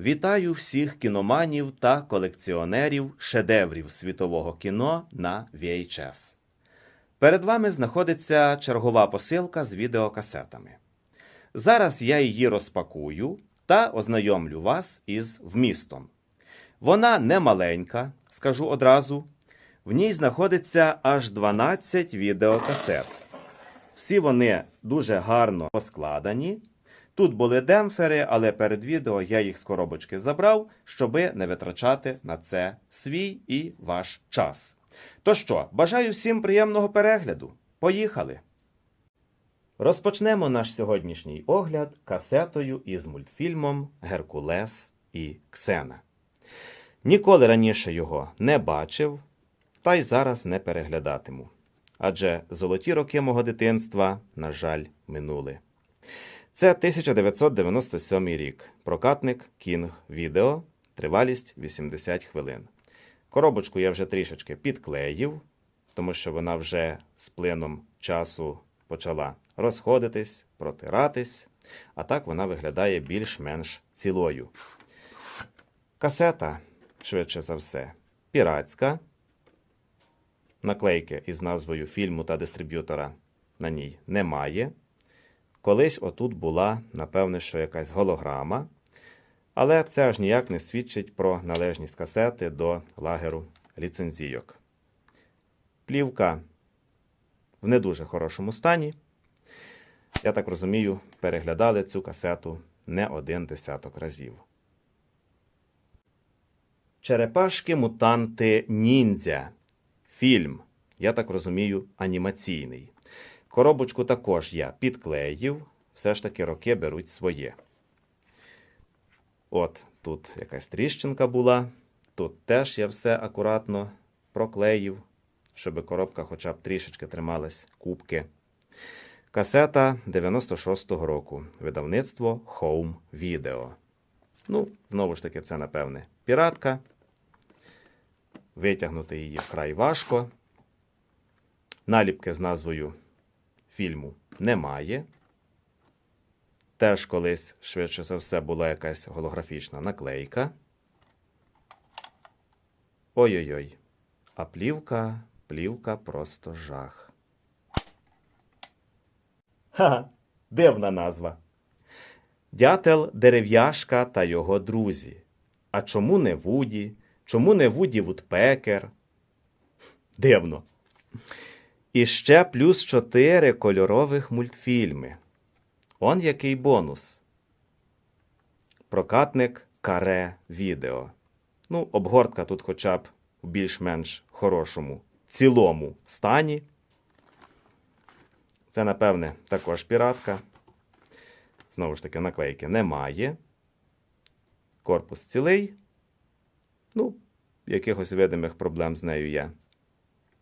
Вітаю всіх кіноманів та колекціонерів шедеврів світового кіно на VHS. Перед вами знаходиться чергова посилка з відеокасетами. Зараз я її розпакую та ознайомлю вас із вмістом. Вона не маленька, скажу одразу. В ній знаходиться аж 12 відеокасет. Всі вони дуже гарно поскладені. Тут були демпфери, але перед відео я їх з коробочки забрав, щоби не витрачати на це свій і ваш час. То що, бажаю всім приємного перегляду. Поїхали! Розпочнемо наш сьогоднішній огляд касетою із мультфільмом Геркулес і Ксена. Ніколи раніше його не бачив, та й зараз не переглядатиму. Адже золоті роки мого дитинства, на жаль, минули. Це 1997 рік. Прокатник King Video, тривалість 80 хвилин. Коробочку я вже трішечки підклеїв, тому що вона вже з плином часу почала розходитись, протиратись, а так вона виглядає більш-менш цілою. Касета, швидше за все, піратська. Наклейки із назвою фільму та дистриб'ютора на ній немає. Колись отут була, напевне, що якась голограма, але це аж ніяк не свідчить про належність касети до лагеру ліцензійок. Плівка в не дуже хорошому стані. Я так розумію, переглядали цю касету не один десяток разів. Черепашки мутанти ніндзя. Фільм, я так розумію, анімаційний. Коробочку також я підклеїв, все ж таки роки беруть своє. От тут якась тріщинка була. Тут теж я все акуратно проклеїв, щоб коробка хоча б трішечки трималась кубки. Касета 96-го року. Видавництво Home Video. Ну, знову ж таки, це, напевне, піратка. Витягнути її вкрай важко. Наліпки з назвою фільму немає. Теж колись, швидше за все, була якась голографічна наклейка. Ой-ой-ой. А плівка, плівка просто жах. Ха, дивна назва. Дятел дерев'яшка та його друзі. А чому не Вуді? Чому не Вуді Вудпекер? Дивно. І ще плюс 4 кольорових мультфільми. Он який бонус. Прокатник каре відео. Ну, обгортка тут хоча б в більш-менш хорошому, цілому стані. Це, напевне, також піратка. Знову ж таки, наклейки немає. Корпус цілий. Ну, якихось видимих проблем з нею я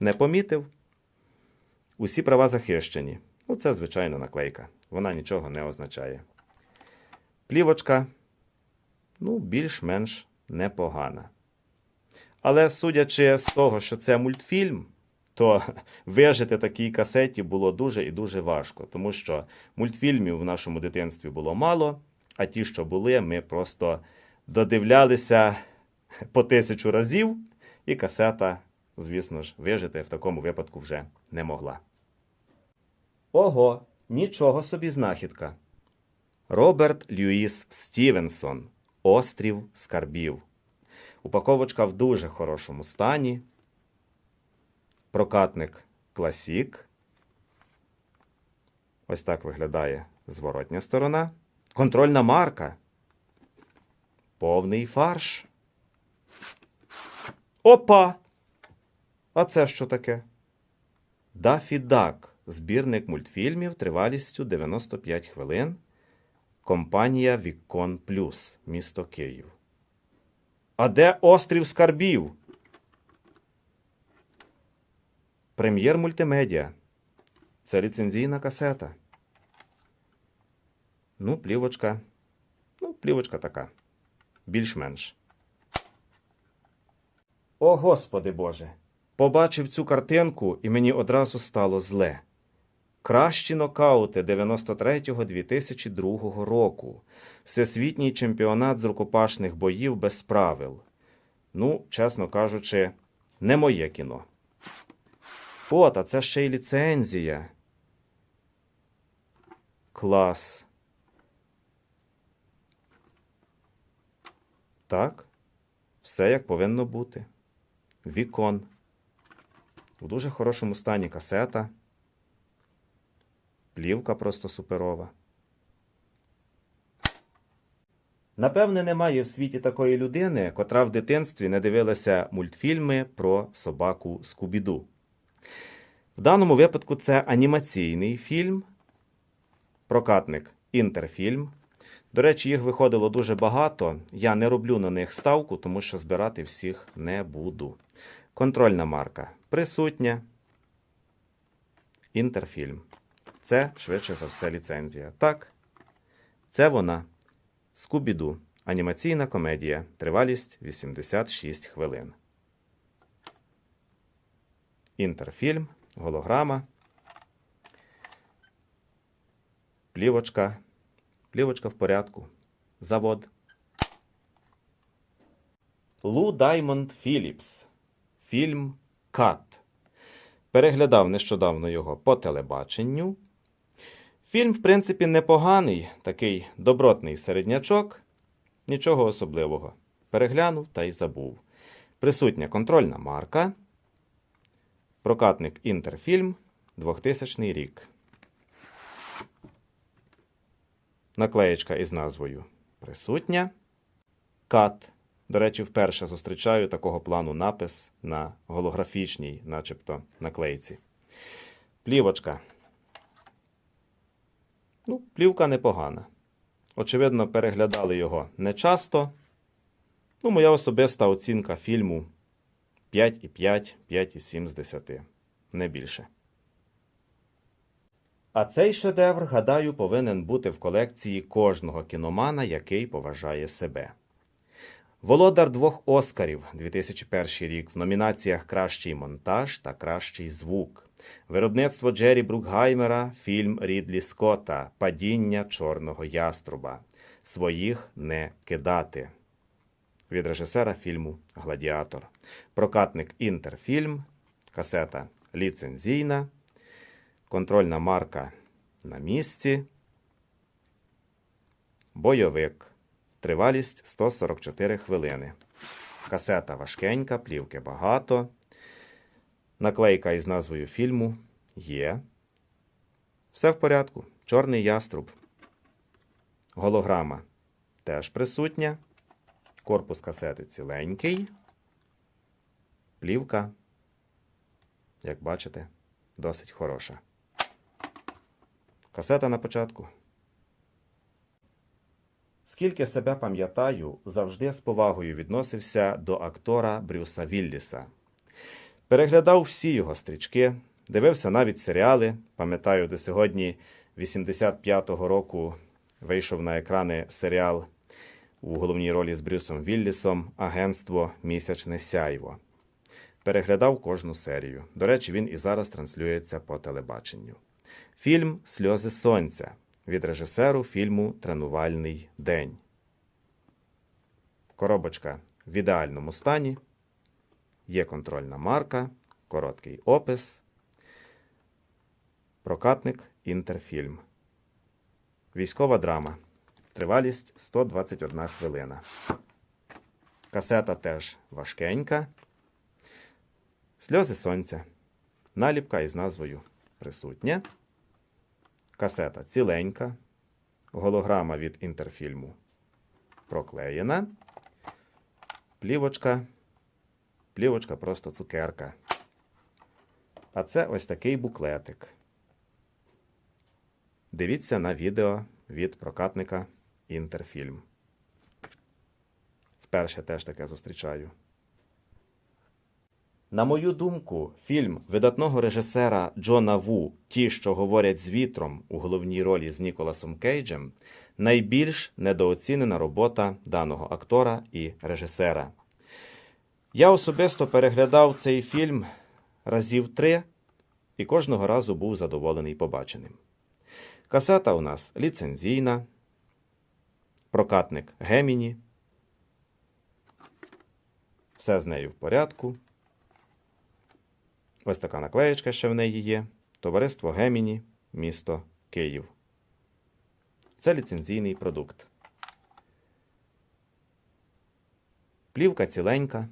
не помітив. Усі права захищені. Ну, це звичайна наклейка. Вона нічого не означає. Плівочка, ну, більш-менш непогана. Але судячи з того, що це мультфільм, то вижити такій касеті було дуже і дуже важко, тому що мультфільмів в нашому дитинстві було мало, а ті, що були, ми просто додивлялися по тисячу разів, і касета, звісно ж, вижити в такому випадку вже не могла. Ого, нічого собі знахідка. Роберт Льюіс Стівенсон. Острів скарбів. Упаковочка в дуже хорошому стані. Прокатник Класік. Ось так виглядає зворотня сторона. Контрольна марка. Повний фарш. Опа! А це що таке? Дафі Дак. Збірник мультфільмів тривалістю 95 хвилин. Компанія Вікон Плюс, місто Київ. А де острів скарбів? Прем'єр мультимедіа. Це ліцензійна касета. Ну, плівочка. Ну, плівочка така. Більш-менш. О, Господи Боже! Побачив цю картинку, і мені одразу стало зле. Кращі нокаути 93-2002 року. Всесвітній чемпіонат з рукопашних боїв без правил. Ну, чесно кажучи, не моє кіно. О, та це ще й ліцензія. Клас. Так, все як повинно бути. Вікон. У дуже хорошому стані касета. Плівка просто суперова. Напевне, немає в світі такої людини, котра в дитинстві не дивилася мультфільми про собаку Скубіду. В даному випадку це анімаційний фільм, прокатник Інтерфільм. До речі, їх виходило дуже багато. Я не роблю на них ставку, тому що збирати всіх не буду. Контрольна марка присутня. Інтерфільм. Це швидше за все ліцензія. Так, це вона. Скубіду. Анімаційна комедія. Тривалість 86 хвилин. Інтерфільм. Голограма. Плівочка. Плівочка в порядку. Завод. Лу Даймонд Філіпс. Фільм Кат. Переглядав нещодавно його по телебаченню. Фільм, в принципі, непоганий, такий добротний середнячок. Нічого особливого. Переглянув та й забув. Присутня контрольна марка. Прокатник Інтерфільм 2000 рік. Наклеєчка із назвою Присутня. Кат. До речі, вперше зустрічаю такого плану напис на голографічній, начебто, наклейці. Плівочка. Ну, плівка непогана. Очевидно, переглядали його не часто. Ну, моя особиста оцінка фільму 5,5, 5,7 з 10. Не більше. А цей шедевр, гадаю, повинен бути в колекції кожного кіномана, який поважає себе. Володар двох Оскарів 2001 рік в номінаціях Кращий монтаж та Кращий звук. Виробництво Джері Брукгаймера, фільм Рідлі Скотта Падіння Чорного яструба. Своїх не кидати. Від режисера фільму Гладіатор. Прокатник Інтерфільм. Касета ліцензійна. Контрольна марка на місці. Бойовик. Тривалість 144 хвилини. Касета важкенька, плівки багато. Наклейка із назвою фільму є. Все в порядку. Чорний яструб. Голограма теж присутня. Корпус касети ціленький. Плівка, як бачите, досить хороша. Касета на початку. Скільки себе пам'ятаю, завжди з повагою відносився до актора Брюса Вілліса. Переглядав всі його стрічки, дивився навіть серіали. Пам'ятаю, до сьогодні 85-го року вийшов на екрани серіал у головній ролі з Брюсом Віллісом Агентство Місячне сяйво. Переглядав кожну серію. До речі, він і зараз транслюється по телебаченню. Фільм Сльози Сонця від режисеру фільму Тренувальний день. Коробочка в ідеальному стані. Є контрольна марка, короткий опис. Прокатник Інтерфільм. Військова драма. Тривалість 121 хвилина. Касета теж важкенька. Сльози сонця. Наліпка із назвою присутня. Касета ціленька. Голограма від інтерфільму проклеєна. Плівочка. Плівочка просто цукерка. А це ось такий буклетик. Дивіться на відео від прокатника Інтерфільм. Вперше теж таке зустрічаю. На мою думку, фільм видатного режисера Джона Ву Ті, що говорять з вітром у головній ролі з Ніколасом Кейджем, найбільш недооцінена робота даного актора і режисера. Я особисто переглядав цей фільм разів три. і кожного разу був задоволений побаченим. Касета у нас ліцензійна, прокатник Геміні. Все з нею в порядку. Ось така наклеєчка ще в неї є. Товариство Геміні, місто Київ. Це ліцензійний продукт. Плівка ціленька.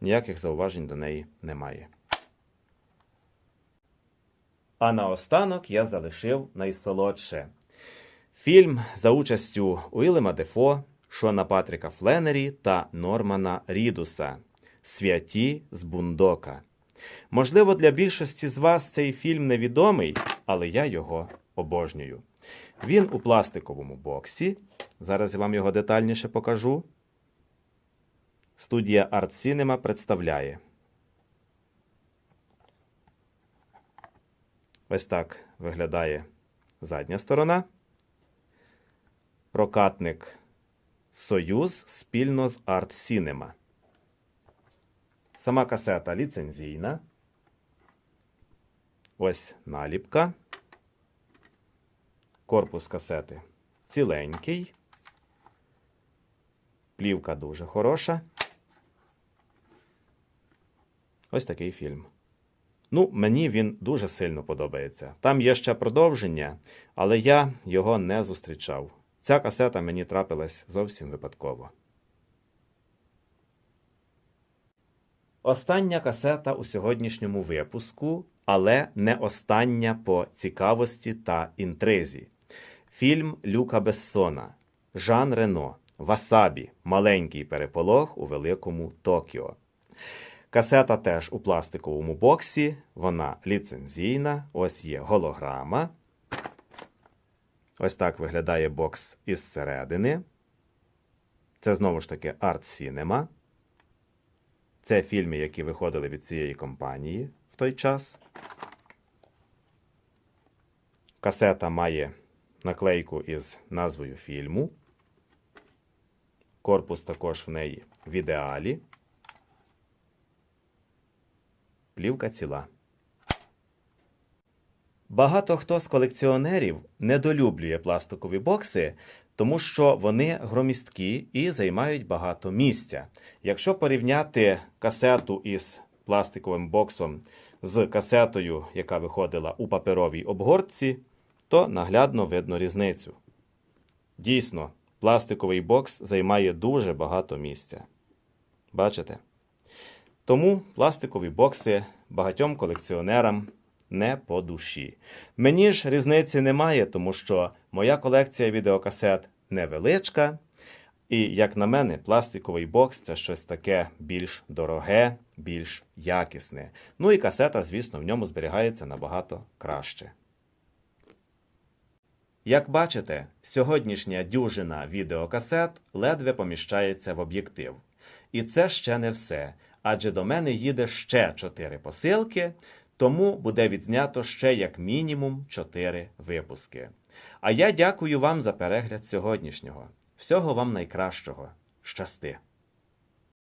Ніяких зауважень до неї немає. А наостанок я залишив найсолодше. Фільм за участю Уілема Дефо, Шона Патріка Фленері та Нормана Рідуса Святі з Бундока. Можливо, для більшості з вас цей фільм невідомий, але я його обожнюю. Він у пластиковому боксі. Зараз я вам його детальніше покажу. Студія Art Cinema представляє. Ось так виглядає задня сторона. Прокатник Союз спільно з Art Cinema. Сама касета ліцензійна. Ось наліпка. Корпус касети ціленький. Плівка дуже хороша. Ось такий фільм. Ну, мені він дуже сильно подобається. Там є ще продовження, але я його не зустрічав. Ця касета мені трапилась зовсім випадково. Остання касета у сьогоднішньому випуску, але не остання по цікавості та інтризі. Фільм Люка Бессона, Жан Рено, Васабі. Маленький переполох у великому Токіо. Касета теж у пластиковому боксі, вона ліцензійна, ось є голограма. Ось так виглядає бокс із середини. Це знову ж таки Cinema. Це фільми, які виходили від цієї компанії в той час. Касета має наклейку із назвою фільму. Корпус також в неї в ідеалі. Плівка ціла. Багато хто з колекціонерів недолюблює пластикові бокси, тому що вони громісткі і займають багато місця. Якщо порівняти касету із пластиковим боксом з касетою, яка виходила у паперовій обгортці, то наглядно видно різницю. Дійсно, пластиковий бокс займає дуже багато місця. Бачите? Тому пластикові бокси багатьом колекціонерам не по душі. Мені ж різниці немає, тому що моя колекція відеокасет невеличка. І, як на мене, пластиковий бокс це щось таке більш дороге, більш якісне. Ну і касета, звісно, в ньому зберігається набагато краще. Як бачите, сьогоднішня дюжина відеокасет ледве поміщається в об'єктив. І це ще не все. Адже до мене їде ще 4 посилки, тому буде відзнято ще як мінімум 4 випуски. А я дякую вам за перегляд сьогоднішнього. Всього вам найкращого. Щасти!